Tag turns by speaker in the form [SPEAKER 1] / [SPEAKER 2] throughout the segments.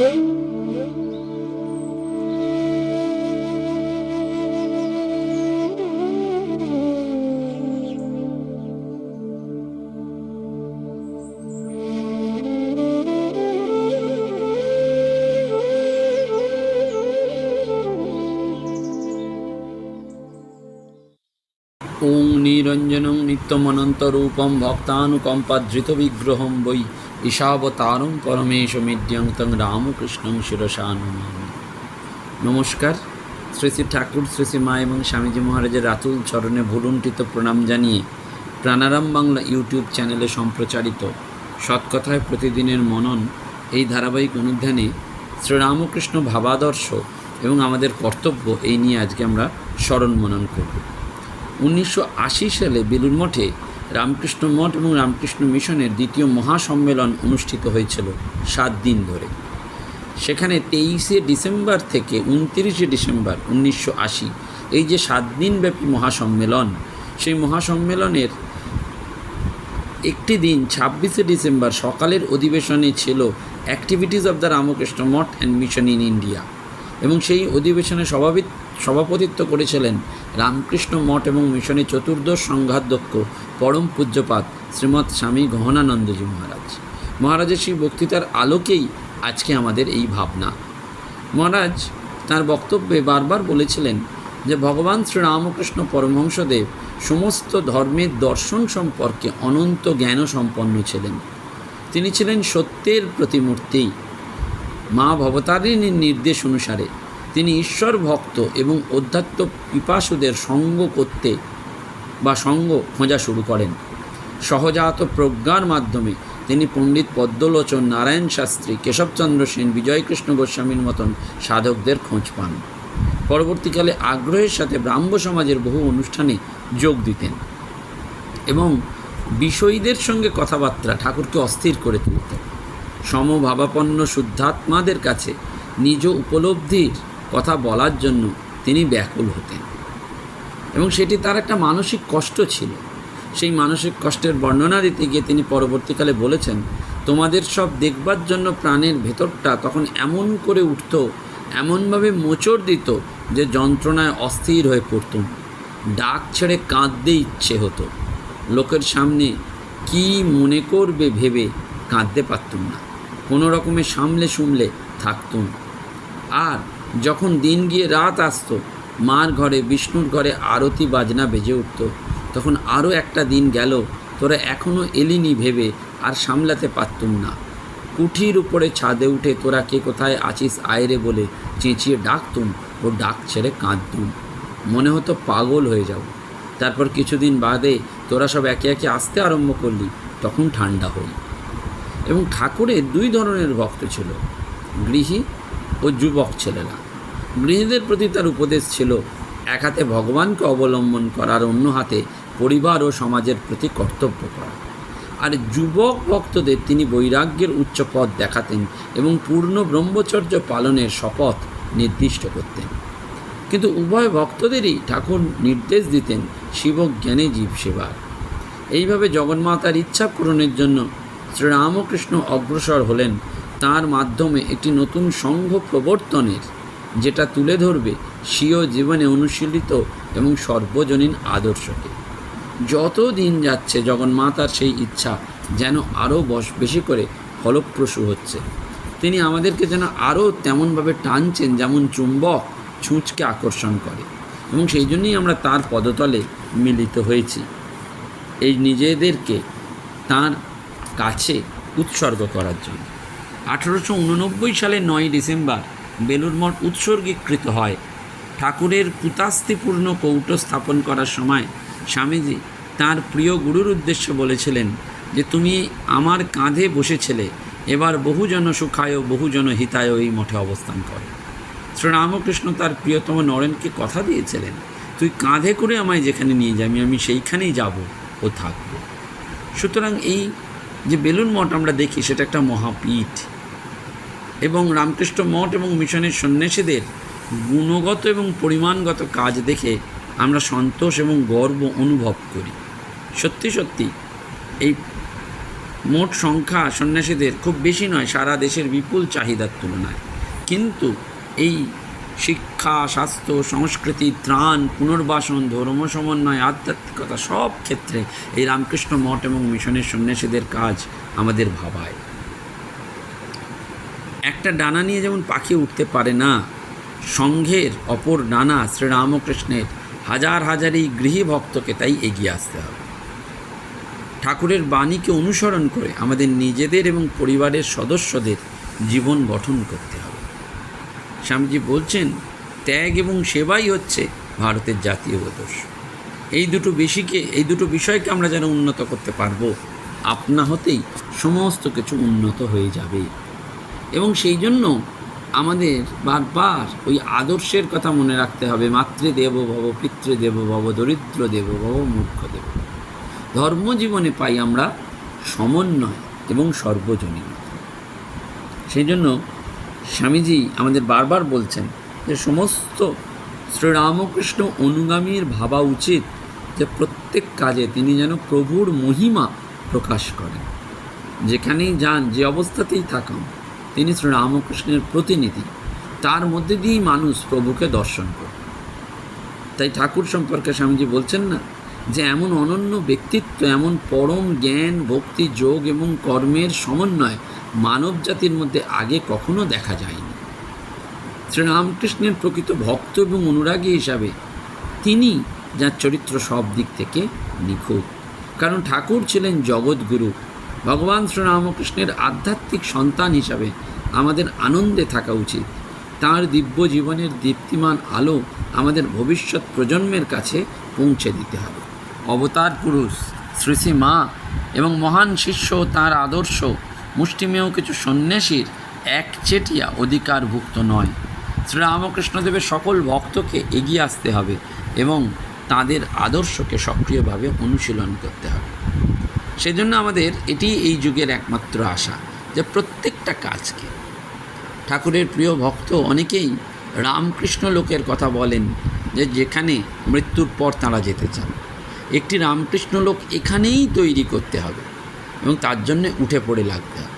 [SPEAKER 1] ওং নিরঞ্জনং নিত্যমনন্তরূপম ভক্তানুকম্পাধৃতবিগ্রহম বৈ ঈশাবতারং পরমেশমিদ্যং তং রামকৃষ্ণং শিরসা নমামি নমস্কার, শ্রী শ্রী ঠাকুর, শ্রী শ্রী মা এবং স্বামীজি মহারাজের রাতুল চরণে ভুলুণ্ঠিত প্রণাম জানিয়ে প্রাণারাম বাংলা ইউটিউব চ্যানেলে সম্প্রচারিত সৎকথায় প্রতিদিনের মনন এই ধারাবাহিক অনুধ্যানে শ্রীরামকৃষ্ণ ভাবাদর্শ এবং আমাদের কর্তব্য এই নিয়ে আজকে আমরা স্মরণ মনন করব। উনিশশো আশি সালে বেলুর মঠে রামকৃষ্ণ মঠ এবং রামকৃষ্ণ মিশনের দ্বিতীয় মহাসম্মেলন অনুষ্ঠিত হয়েছিল সাত দিন ধরে। সেখানে তেইশে ডিসেম্বর থেকে উনতিরিশে ডিসেম্বর উনিশশো আশি, এই যে সাত দিনব্যাপী মহাসম্মেলন, সেই মহাসম্মেলনের একটি দিন ছাব্বিশে ডিসেম্বর সকালের অধিবেশনে ছিল activities of the Ramakrishna Math and mission in India এবং সেই অধিবেশনে সভাপি সভাপতিত্ব করেছিলেন রামকৃষ্ণ মঠ এবং মিশনের চতুর্দশ সংঘাধ্যক্ষ পরম পূজ্যপাত শ্রীমৎ স্বামী গহনানন্দজি মহারাজ। মহারাজের সেই বক্তৃতার আলোকেই আজকে আমাদের এই ভাবনা। মহারাজ তার বক্তব্যে বারবার বলেছিলেন যে, ভগবান শ্রীরামকৃষ্ণ পরমহংসদেব সমস্ত ধর্মের দর্শন সম্পর্কে অনন্ত জ্ঞান সম্পন্ন ছিলেন। তিনি ছিলেন সত্যের প্রতিমূর্তি। মা ভবতারিণীর নির্দেশ অনুসারে তিনি ঈশ্বর ভক্ত এবং অধ্যাত্ম পিপাসুদের সঙ্গ করতে বা সঙ্গ খোঁজা শুরু করেন। সহজাত প্রজ্ঞার মাধ্যমে তিনি পণ্ডিত পদ্মলোচন নারায়ণ শাস্ত্রী, কেশবচন্দ্র সেন, বিজয়কৃষ্ণ গোস্বামীর মতন সাধকদের খোঁজ পান। পরবর্তীকালে আগ্রহের সাথে ব্রাহ্ম সমাজের বহু অনুষ্ঠানে যোগ দিতেন এবং বিষয়ীদের সঙ্গে কথাবার্তা ঠাকুরকে অস্থির করে তুলতেন। সমভাবাপন্ন শুদ্ধাত্মাদের কাছে নিজ উপলব্ধির কথা বলার জন্য তিনি ব্যাকুল হতেন। এবং সেটি তার একটা মানসিক কষ্ট ছিল। সেই মানসিক কষ্টের বর্ণনা দিতে গিয়ে তিনি পরবর্তীকালে বলেছেন, তোমাদের সব দেখবার জন্য প্রাণের ভেতরটা তখন এমন করে উঠত, এমনভাবে মোচড় দিত যে যন্ত্রণায় অস্থির হয়ে পড়তুম ডাক ছেড়ে কাঁদতে ইচ্ছে হতো। লোকের সামনে কি মনে করবে ভেবে কাঁদতে পারতুম না। কোনো রকমে সামলে সুমলে থাকতুম। আর যখন দিন গিয়ে রাত আসতো, মার ঘরে, বিষ্ণুর ঘরে আরতি বাজনা বেজে উঠত। তখন আরও একটা দিন গেল, তোরা এখনও এলিনি ভেবে আর সামলাতে পারতুম না। কুঠির উপরে ছাদে উঠে তোরা কে কোথায় আছিস আয়রে বলে চেঁচিয়ে ডাকতুম ও ডাক ছেড়ে কাঁদতুম। মনে হতো পাগল হয়ে যাব তারপর কিছুদিন বাদে তোরা সব একে একে আসতে আরম্ভ করলি, তখন ঠান্ডা হই। এবং ঠাকুরের দুই ধরনের ভক্ত ছিল। গৃহী ও যুবক ছেলেরা। গৃহীদের প্রতি তার উপদেশ ছিল, এক হাতে ভগবানকে অবলম্বন করার, অন্য হাতে পরিবার ও সমাজের প্রতি কর্তব্য করা। আর যুবক ভক্তদের তিনি বৈরাগ্যের উচ্চ পথ দেখাতেন এবং পূর্ণ ব্রহ্মচর্য পালনের শপথ নির্দিষ্ট করতেন। কিন্তু উভয় ভক্তদেরই ঠাকুর নির্দেশ দিতেন শিবজ্ঞানে জীব সেবার। এইভাবে জগন্মাতার ইচ্ছা পূরণের জন্য শ্রীরামকৃষ্ণ অগ্রসর হলেন তার মাধ্যমে একটি নতুন সংঘ প্রবর্তনের, যেটা তুলে ধরবে স্বীয় জীবনে অনুশীলিত এবং সর্বজনীন আদর্শকে। যত দিন যাচ্ছে, জগন্মাতার সেই ইচ্ছা যেন আরও বস বেশি করে ফলপ্রসূ হচ্ছে। তিনি আমাদেরকে যেন আরও তেমনভাবে টানছেন, যেমন চুম্বক ছুঁচকে আকর্ষণ করে। এবং সেই জন্যই আমরা তার পদতলে মিলিত হয়েছি। এই নিজেদেরকে তার কাছে উৎসর্গ করার জন্য। আঠেরোশো উননব্বই সালের নয় ডিসেম্বর বেলুর মঠ উৎসর্গীকৃত হয়। ঠাকুরের কুতাস্তিপূর্ণ কৌট স্থাপন করার সময় স্বামীজি তার প্রিয় গুরুর উদ্দেশ্যে বলেছিলেন যে, তুমি আমার কাঁধে বসেছিলে, এবার বহুজন সুখায় বহুজন হিতায় এই মঠে অবস্থান করে। শ্রীরামকৃষ্ণ তার প্রিয়তম নরেনকে কথা দিয়েছিলেন, তুই কাঁধে করে আমায় যেখানে নিয়ে যাবি, আমি সেইখানেই যাব ও থাকব। সুতরাং এই যে বেলুন মঠ আমরা দেখি, সেটা একটা মহাপীঠ। এবং রামকৃষ্ণ মঠ এবং মিশনের সন্ন্যাসীদের গুণগত এবং পরিমাণগত কাজ দেখে আমরা সন্তোষ এবং গর্ব অনুভব করি। সত্যি সত্যি, এই মোট সংখ্যা সন্ন্যাসীদের খুব বেশি নয়, সারা দেশের বিপুল চাহিদার তুলনায়। কিন্তু এই শিক্ষা, স্বাস্থ্য, সংস্কৃতি, ত্রাণ, পুনর্বাসন, ধর্ম সমন্বয়, আধ্যাত্মিকতা সব ক্ষেত্রে এই রামকৃষ্ণ মঠ এবং মিশনের সন্ন্যাসীদের কাজ আমাদের ভাবায়। একটা ডানা নিয়ে যেমন পাখি উঠতে পারে না, সংঘের অপর ডানা শ্রীরামকৃষ্ণের হাজার হাজার এই গৃহী ভক্তকে তাই এগিয়ে আসতে হবে। ঠাকুরের বাণীকে অনুসরণ করে আমাদের নিজেদের এবং পরিবারের সদস্যদের জীবন গঠন করতে হবে। স্বামীজি বলছেন, ত্যাগ এবং সেবাই হচ্ছে ভারতের জাতীয় আদর্শ। এই দুটো বেশিকে, এই দুটো বিষয়কে আমরা যেন উন্নত করতে পারব, আপনা হতেই সমস্ত কিছু উন্নত হয়ে যাবে। এবং সেই জন্য আমাদের বারবার ওই আদর্শের কথা মনে রাখতে হবে। মাতৃদেব ভব, পিতৃদেব ভব দরিদ্র দেব ভব। মূর্খ দেব ধর্মজীবনে পাই আমরা সমন্বয় এবং সর্বজনীন। সেই জন্য স্বামীজি আমাদের বারবার বলছেন যে সমস্ত শ্রীরামকৃষ্ণ অনুগামীর ভাবা উচিত যে প্রত্যেক কাজে তিনি যেন প্রভুর মহিমা প্রকাশ করেন। যেখানেই যান, যে অবস্থাতেই থাকুন তিনি শ্রীরামকৃষ্ণের প্রতিনিধি। তার মধ্যে দিয়েই মানুষ প্রভুকে দর্শন করে। তাই ঠাকুর সম্পর্কে স্বামীজি বলছেন না যে, এমন অনন্য ব্যক্তিত্ব, এমন পরম জ্ঞান, ভক্তি, যোগ এবং কর্মের সমন্বয় মানব জাতির মধ্যে আগে কখনো দেখা যায়নি। শ্রীরামকৃষ্ণের প্রকৃত ভক্ত এবং অনুরাগী হিসাবে তিনি যার চরিত্র সব দিক থেকে নিখুঁত। কারণ ঠাকুর ছিলেন জগৎগুরু ভগবান শ্রীরামকৃষ্ণের আধ্যাত্মিক সন্তান হিসাবে আমাদের আনন্দে থাকা উচিত। তার দিব্য জীবনের দীপ্তিমান আলো আমাদের ভবিষ্যৎ প্রজন্মের কাছে পৌঁছে দিতে হবে। অবতার পুরুষ শ্রী মা এবং মহান শিষ্য তার আদর্শ মুষ্টিমেয় কিছু সন্ন্যাসীর একচেটিয়া অধিকারভুক্ত নয়। শ্রীরামকৃষ্ণদেবের সকল ভক্তকে এগিয়ে আসতে হবে এবং তাদের আদর্শকে সক্রিয়ভাবে অনুশীলন করতে হবে। সেজন্য আমাদের এটি এই যুগের একমাত্র আশা যে প্রত্যেকটা কাজকে ঠাকুরের প্রিয় ভক্ত অনেকেই রামকৃষ্ণ লোকের কথা বলেন যে যেখানে মৃত্যুর পর তারা যেতে চান। একটি রামকৃষ্ণ লোক এখানেই তৈরি করতে হবে এবং তার জন্য উঠে পড়ে লাগতে হবে।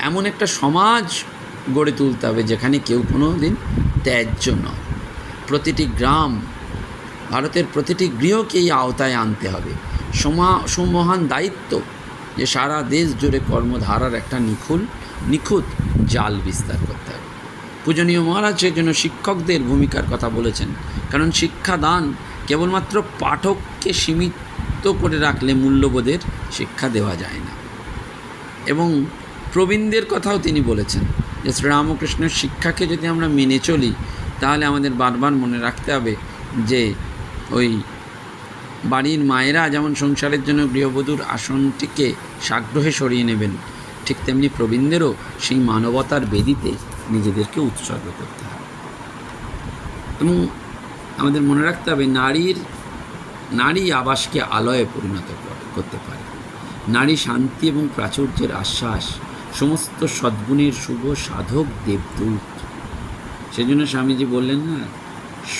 [SPEAKER 1] এমন একটা সমাজ গড়ে তুলতে হবে যেখানে কেউ কোনো দিন ত্যায্য নয়। প্রতিটি গ্রাম, ভারতের প্রতিটি গৃহকে এই আওতায় আনতে হবে। সমা, সুমহান দায়িত্ব যে সারা দেশ জুড়ে কর্মধারার একটা নিখুল নিখুঁত জাল বিস্তার করতে হবে। পূজনীয় মহারাজ সেজন্য শিক্ষকদের ভূমিকার কথা বলেছেন, কারণ শিক্ষাদান কেবলমাত্র পাঠককে সীমিত করে রাখলে মূল্যবোধের শিক্ষা দেওয়া যায় না। এবং প্রবীণদের কথাও তিনি বলেছেন যে শ্রীরামকৃষ্ণের শিক্ষাকে যদি আমরা মেনে চলি, তাহলে আমাদের বারবার মনে রাখতে হবে যে ওই বাড়ির মায়েরা যেমন সংসারের জন্য গৃহবধূর আসনটিকে সাগ্রহে সরিয়ে নেবেন, ঠিক তেমনি প্রবীণদেরও সেই মানবতার বেদিতে নিজেদেরকে উৎসর্গ করতে হবে। এবং আমাদের মনে রাখতে হবে, নারীর, নারী আবাসকে আলয়ে পরিণত করতে পারে। নারী শান্তি এবং প্রাচুর্যের আশ্বাস, সমস্ত সদ্গুণের শুভ সাধক দেবদূত। সেজন্য স্বামীজি বললেন না,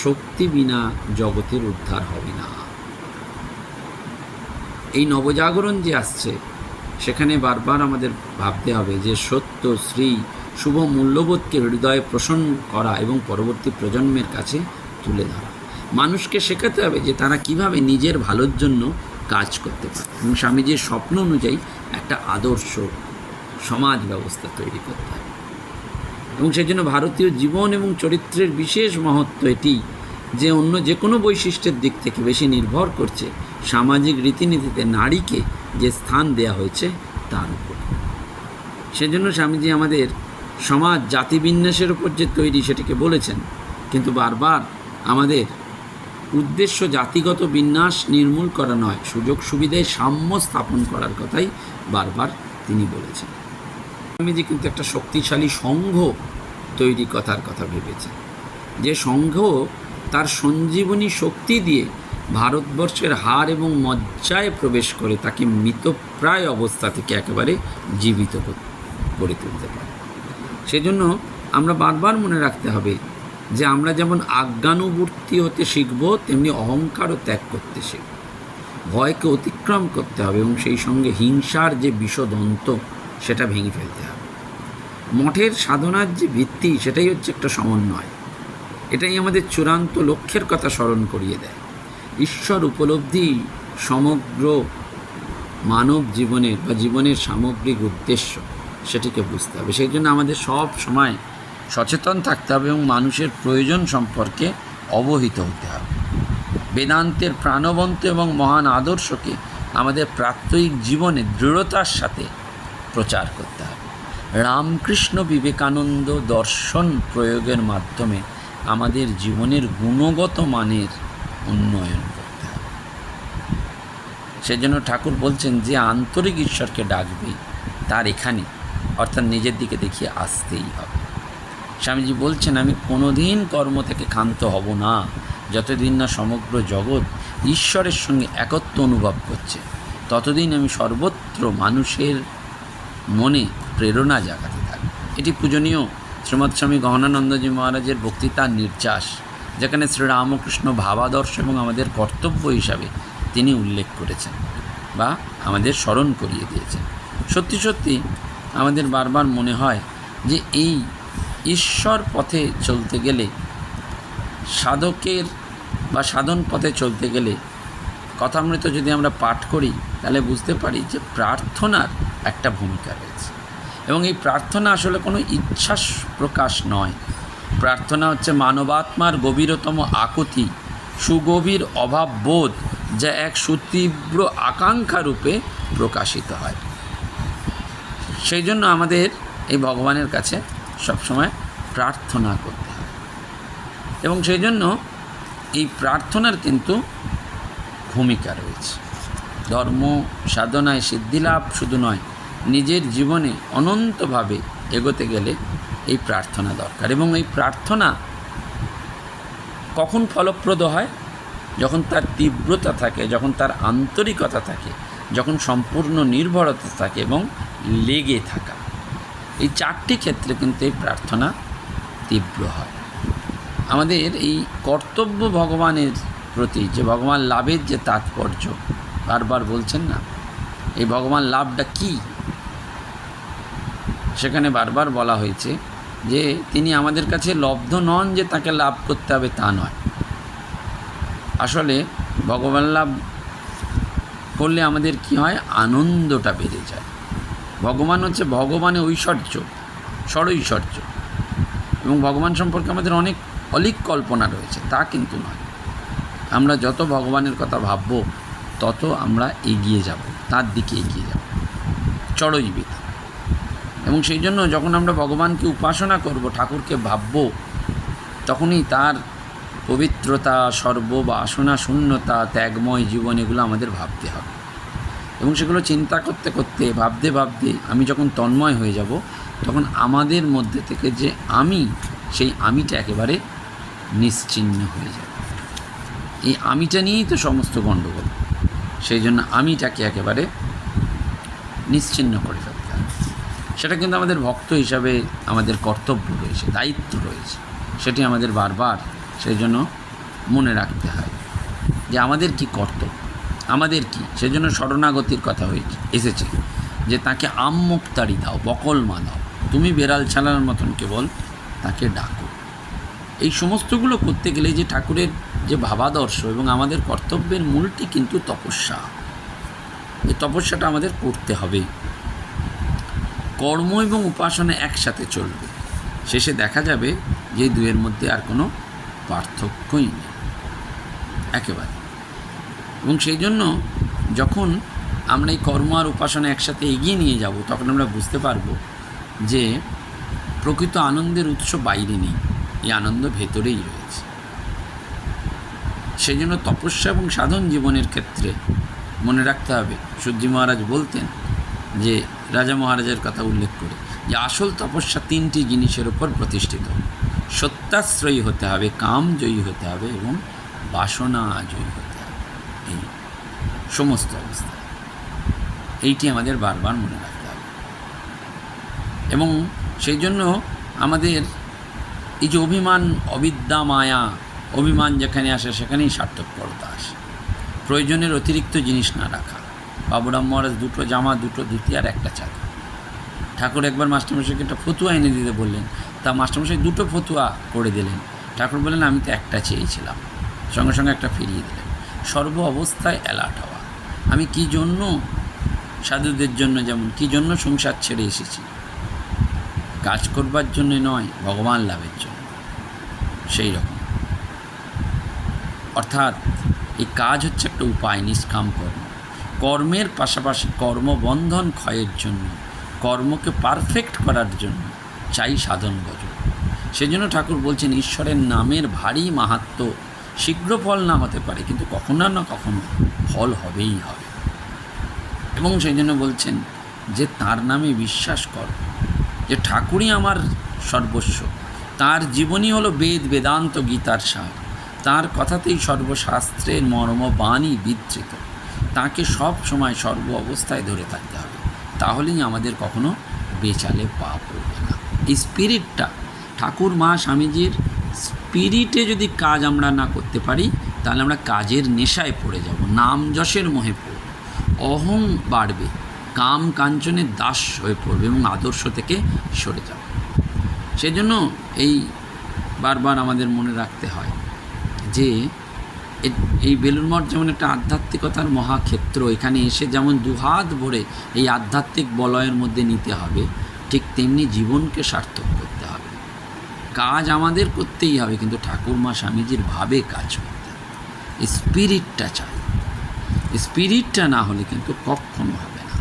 [SPEAKER 1] শক্তি বিনা জগতের উদ্ধার হবে না। এই নবজাগরণ যে আসছে, সেখানে বারবার আমাদের ভাবতে হবে যে সত্য, শ্রী, শুভ মূল্যবোধকে হৃদয়ে পোষণ করা এবং পরবর্তী প্রজন্মের কাছে তুলে ধরা। মানুষকে শেখাতে হবে যে তারা কীভাবে নিজের ভালোর জন্য কাজ করতে পারে। এবং স্বামীজির স্বপ্ন অনুযায়ী একটা আদর্শ সমাজ ব্যবস্থা তৈরি করতে হবে। এবং সেই জন্য ভারতীয় জীবন এবং চরিত্রের বিশেষ মহত্ব এটি যে অন্য যে কোনো বৈশিষ্ট্যের দিক থেকে বেশি নির্ভর করছে সামাজিক রীতিনীতিতে নারীকে যে স্থান দেয়া হয়েছে তার উপর। সেজন্য স্বামীজি আমাদের সমাজ জাতিবিন্যাসের উপর যে তৈরি সেটিকে বলেছেন, কিন্তু বারবার আমাদের উদ্দেশ্য জাতিগত বিন্যাস নির্মূল করা নয়, সুযোগ সুবিধায় সাম্য স্থাপন করার কথাই বারবার তিনি বলেছেন। স্বামীজি কিন্তু একটা শক্তিশালী সংঘ তৈরি কথার কথা ভেবেছেন। যে সংঘ তার সঞ্জীবনী শক্তি দিয়ে ভারতবর্ষের হার এবং মজ্জায় প্রবেশ করে তাকে মৃতপ্রায় অবস্থা থেকে একেবারে জীবিত করে তুলতে পারে। সেজন্য আমরা বারবার মনে রাখতে হবে যে আমরা যেমন আজ্ঞানুবর্তী হতে শিখব, তেমনি অহংকারও ত্যাগ করতে শিখব। ভয়কে অতিক্রম করতে হবে এবং সেই সঙ্গে হিংসার যে বিষদন্ত, সেটা ভেঙে ফেলতে হবে। মঠের সাধনার যে ভিত্তি, সেটাই হচ্ছে একটা সমন্বয়। এটাই আমাদের চূড়ান্ত লক্ষ্যের কথা স্মরণ করিয়ে দেয়। ঈশ্বর উপলব্ধি সমগ্র মানব জীবনের বা জীবনের সামগ্রিক উদ্দেশ্য সেটিকে বুঝতে হবে। সেই জন্য আমাদের সব সময় সচেতন থাকতে হবে এবং মানুষের প্রয়োজন সম্পর্কে অবহিত হতে হবে। বেদান্তের প্রাণবন্ত এবং মহান আদর্শকে আমাদের প্রাত্যহিক জীবনে দৃঢ়তার সাথে প্রচার করতে হবে। রামকৃষ্ণ বিবেকানন্দ দর্শন প্রয়োগের মাধ্যমে আমাদের জীবনের গুণগত মানের উন্নয়ন সেজন্য ঠাকুর বলছেন যে আন্তরিক ঈশ্বরকে ডাকবে, তার এখানে, অর্থাৎ নিজের দিকে দেখিয়ে আসতেই হবে। স্বামীজি বলছেন, আমি কোনোদিন কর্ম থেকে ক্ষান্ত হব না। যতদিন না সমগ্র জগৎ ঈশ্বরের সঙ্গে একত্ব অনুভব করছে, ততদিন আমি সর্বত্র মানুষের মনে প্রেরণা জাগাতে থাকি এটি পূজনীয় শ্রীমৎ স্বামী গহনানন্দজি মহারাজের বক্তৃতার নির্যাস, যেখানে শ্রীরামকৃষ্ণ ভাবাদর্শ এবং আমাদের কর্তব্য হিসাবে তিনি উল্লেখ করেছেন বা আমাদের স্মরণ করিয়ে দিয়েছেন। সত্যি সত্যি আমাদের বারবার মনে হয় যে এই ঈশ্বর পথে চলতে গেলে, সাধকের বা সাধন পথে চলতে গেলে কথামৃত যদি আমরা পাঠ করি, তাহলে বুঝতে পারি যে প্রার্থনার একটা ভূমিকা রয়েছে। এবং এই প্রার্থনা আসলে কোনো ইচ্ছা প্রকাশ নয়। প্রার্থনা হচ্ছে মানবাত্মার গভীরতম আকুতি, সুগভীর অভাব বোধ যা এক সুতীব্র আকাঙ্ক্ষা রূপে প্রকাশিত হয়। সেই জন্য আমাদের এই ভগবানের কাছে সবসময় প্রার্থনা করতে হয়। এবং সেই জন্য এই প্রার্থনার কিন্তু ভূমিকা রয়েছে। ধর্ম, সাধনায় সিদ্ধিলাভ শুধু নয়, নিজের জীবনে অনন্তভাবে এগোতে গেলে এই প্রার্থনা দরকার। এবং এই প্রার্থনা কখন ফলপ্রদ হয়? যখন তার তীব্রতা থাকে, যখন তার আন্তরিকতা থাকে, যখন সম্পূর্ণ নির্ভরতা থাকে এবং লেগে থাকা, এই চারটি ক্ষেত্রে কিন্তু এই প্রার্থনা তীব্র হয়। আমাদের এই কর্তব্য ভগবানের প্রতি যে ভগবান লাভের যে তাৎপর্য, বারবার বলছেন না, এই ভগবান লাভটা কি? সেখানে বারবার বলা হয়েছে যে তিনি আমাদের কাছে লব্ধ নন যে তাকে লাভ করতে হবে তা নয়। আসলে ভগবান লাভ করলে আমাদের কি হয়? আনন্দটা বেড়ে যায়। ভগবান হচ্ছে ভগবানের ঐশ্বর্য ষড়ৈশ্বর্য এবং ভগবান সম্পর্কে আমাদের অনেক অলিক কল্পনা রয়েছে, তা কিন্তু নয়। আমরা যত ভগবানের কথা ভাবব, তত আমরা এগিয়ে যাব, তার দিকে এগিয়ে যাব। চড়ইবিদ এবং সেই জন্য যখন আমরা ভগবানকে উপাসনা করব, ঠাকুরকে ভাবব, তখনই তার পবিত্রতা, সর্ব বাসনা শূন্যতা, ত্যাগময় জীবন, এগুলো আমাদের ভাবতে হবে। এবং সেগুলো চিন্তা করতে করতে, ভাবতে ভাবতে আমি যখন তন্ময় হয়ে যাব, তখন আমাদের মধ্যে থেকে যে আমি, সেই আমিটা একেবারে নিশ্চিহ্ন হয়ে যাবে। এই আমিটা নিয়েই তো সমস্ত গণ্ডগোল। সেই জন্য আমিটাকে একেবারে নিশ্চিহ্ন করে ফেলতে হবে। সেটা কিন্তু আমাদের ভক্ত হিসাবে আমাদের কর্তব্য রয়েছে, দায়িত্ব রয়েছে। সেটি আমাদের বারবার সেই জন্য মনে রাখতে হয় যে আমাদের কি কর্তব্য? আমাদের কি? সেজন্য শরণাগতির কথা হয়েছে, এসেছে যে তাকে আম্মুক্তারি দাও, বকল মা দাও। তুমি বেড়াল ছাড়ানোর মতন কেবল তাকে ডাকো। এই সমস্তগুলো করতে গেলে যে ঠাকুরের যে ভাবাদর্শ এবং আমাদের কর্তব্যের মূলটি কিন্তু তপস্যা। এই তপস্যাটা আমাদের করতে হবে। কর্ম এবং উপাসনা একসাথে চলবে। শেষে দেখা যাবে যে দুয়ের মধ্যে আর কোনো পার্থক্যই নেই। একেবারে। এবং সেই জন্য যখন আমরা এই কর্ম আর উপাসনা একসাথে এগিয়ে নিয়ে যাব, তখন আমরা বুঝতে পারব যে প্রকৃত আনন্দের উৎস বাইরে নেই, এই আনন্দ ভেতরেই রয়েছে। সেই জন্য তপস্যা এবং সাধন জীবনের ক্ষেত্রে মনে রাখতে হবে সূর্যি মহারাজ বলতেন যে রাজা মহারাজের কথা উল্লেখ করে যে আসল তপস্যা তিনটি জিনিসের উপর প্রতিষ্ঠিত। সত্যাশ্রয়ী হতে হবে কাম জয়ী হতে হবে এবং বাসনা জয়ী হতে হবে। এই সমস্ত অবস্থা। এইটি আমাদের বারবার মনে রাখতে হবে। এবং সেই জন্য আমাদের এই যে অভিমান, অবিদ্যা, মায়া, অভিমান যেখানে আসে সেখানেই সার্থকপরতা আসে। প্রয়োজনের অতিরিক্ত জিনিস না রাখা। বাবুরাম মহারাজ দুটো জামা, দুটো ধুতি আর একটা চাদর। ঠাকুর একবার মাস্টারমশাইকে একটা ফতুয়া এনে দিতে বললেন তা মাস্টারমশাই দুটো ফতুয়া করে দিলেন। ঠাকুর বললেন, আমি তো একটা চেয়েছিলাম। সঙ্গে সঙ্গে একটা ফিরিয়ে দিলেন। সর্ব অবস্থায় অ্যালার্ট হওয়া। আমি কি জন্য সাধুদের জন্য যেমন, কি জন্য সংসার ছেড়ে এসেছি? কাজ করবার জন্য নয়, ভগবান লাভের জন্য। সেই রকম। অর্থাৎ এই কাজ হচ্ছে একটা উপায়, নিষ্কাম কর্ম। কর্মের পাশাপাশি কর্মবন্ধন ক্ষয়ের জন্য, কর্মকে পারফেক্ট করার জন্য চাই সাধন ভজন সেজন্য ঠাকুর বলছেন, ঈশ্বরের নামের ভারী মাহাত্ম শীঘ্র ফল না হতে পারে, কিন্তু কখনো না কখনো ফল হবেই হবে। এবং সেই জন্য বলছেন, যে তার নামে বিশ্বাস কর, যে ঠাকুরই আমার সর্বস্ব। তার জীবনী হলো বেদ, বেদান্ত, গীতার সার। তার কথাতেই সর্বশাস্ত্রের মর্ম বাণী বিধৃত। তাকে সব সময় সর্ব অবস্থায় ধরে থাকতে হবে। তাহলেই আমাদের কখনো বেচালে পা পড়বে না এই স্পিরিটটা। ঠাকুর, মা, স্বামীজির স্পিরিটে যদি কাজ আমরা না করতে পারি, তাহলে আমরা কাজের নেশায় পড়ে যাব, নাম যশের মোহে পড়ব, অহং বাড়বে, কাম কাঞ্চনের দাস হয়ে পড়বে এবং আদর্শ থেকে সরে যাবে। সেজন্য এই বারবার আমাদের মনে রাখতে হয় যে এই বেলুর মঠ যেমন একটা আধ্যাত্মিকতার মহাক্ষেত্র, এখানে এসে যেমন দুহাত ভরে এই আধ্যাত্মিক বলয়ের মধ্যে নিতে হবে ঠিক তেমনি জীবনকে সার্থক করতে হবে। কাজ আমাদের করতেই হবে, কিন্তু ঠাকুরমা স্বামীজির ভাবে কাজ করতে হবে। স্পিরিটটা চাই। স্পিরিটটা না হলে কিন্তু কখনো হবে না।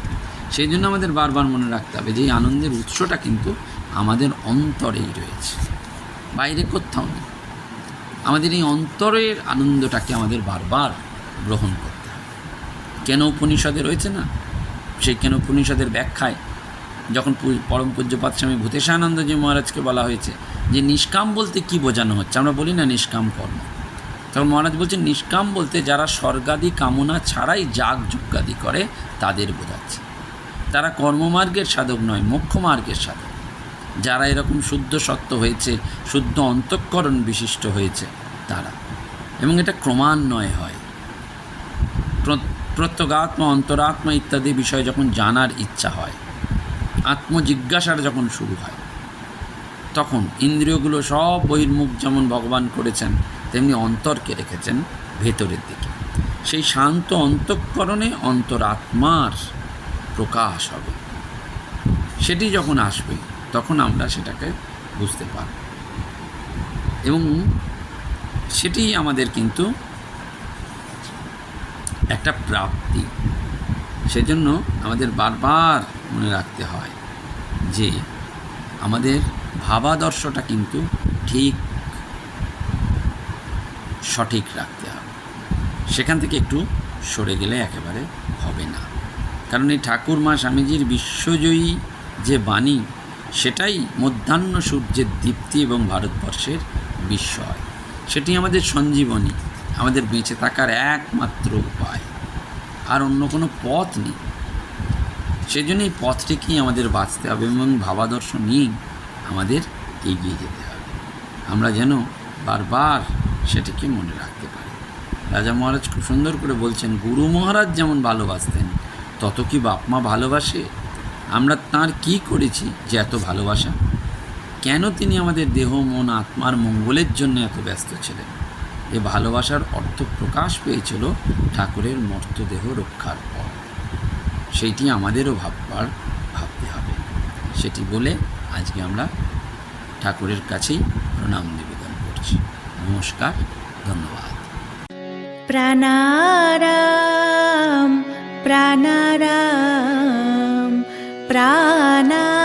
[SPEAKER 1] সেই জন্য আমাদের বারবার মনে রাখতে হবে যে এই আনন্দের উৎসটা কিন্তু আমাদের অন্তরেই রয়েছে। বাইরে কোথাও নেই। আমাদের এই অন্তরের আনন্দটাকে আমাদের বারবার গ্রহণ করতে হবে। কেন উপনিষদে রয়েছে না? সেই কেন উপনিষদের ব্যাখ্যায় যখন পরম পূজ্যপাত স্বামী ভূতেশানন্দজি মহারাজকে বলা হয়েছে যে নিষ্কাম বলতে কি বোঝানো হচ্ছে? আমরা বলি না নিষ্কাম কর্ম। তখন মহারাজ বলছেন, নিষ্কাম বলতে যারা স্বর্গাদি কামনা ছাড়াই যাগ যজ্ঞাদি করে, তাদের বোঝাচ্ছে। তারা কর্মমার্গের সাধক নয়, মোক্ষ মার্গের সাধক। যারা এরকম শুদ্ধ সত্য হয়েছে, শুদ্ধ অন্তঃকরণ বিশিষ্ট হয়েছে, তারা। এবং এটা ক্রমান্বয়ে হয়। প্র- প্রত্যগাত্মা, অন্তরাত্মা ইত্যাদি বিষয় যখন জানার ইচ্ছা হয় আত্মজিজ্ঞাসার যখন শুরু হয়, তখন ইন্দ্রিয়গুলো সব বহির্মুখ যেমন ভগবান করেছেন, তেমনি অন্তরকে রেখেছেন ভেতরের দিকে। সেই শান্ত অন্তঃকরণে অন্তরাত্মার প্রকাশ হবে। সেটি যখন আসবে, তখন আমরা সেটাকে বুঝতে পারব। এবং সেটি আমাদের কিন্তু একটা প্রাপ্তি। সেজন্য আমাদের বারবার মনে রাখতে হয় যে আমাদের ভাবাদর্শটা কিন্তু ঠিক সঠিক রাখতে হবে। সেখান থেকে একটু সরে গেলে একেবারে হবে না। কারণ এই ঠাকুর মা স্বামীজির বিশ্বজয়ী যে বাণী, সেটাই মধ্যাহ্ন সূর্যের দীপ্তি এবং ভারতবর্ষের বিস্ময়। সেটি আমাদের সঞ্জীবনী, আমাদের বেঁচে থাকার একমাত্র উপায়। আর অন্য কোনো পথ নেই। সেই জন্য এই পথটিকেই আমাদের বাঁচতে হবে এবং ভাবাদর্শ নিয়েই আমাদের এগিয়ে যেতে হবে। আমরা যেন বারবার সেটিকে মনে রাখতে পারি। রাজা মহারাজ খুব সুন্দর করে বলছেন, গুরু মহারাজ যেমন ভালোবাসতেন, তত কি বাপ মা ভালোবাসে? আমরা তার কি করেছি যে এত ভালোবাসা? কেন তিনি আমাদের দেহ, মন আত্মার মঙ্গলের জন্য এত ব্যস্ত ছিলেন? এ ভালোবাসার অর্থ প্রকাশ পেয়েছিল ঠাকুরের মর্তদেহ রক্ষার সেইটি আমাদেরও ভাববার, ভাবতে হবে। সেটি বলে আজকে আমরা ঠাকুরের কাছেই প্রণাম নিবেদন করছি। নমস্কার, ধন্যবাদ।
[SPEAKER 2] প্রাণারাম প্রাণারাম, প্রাণা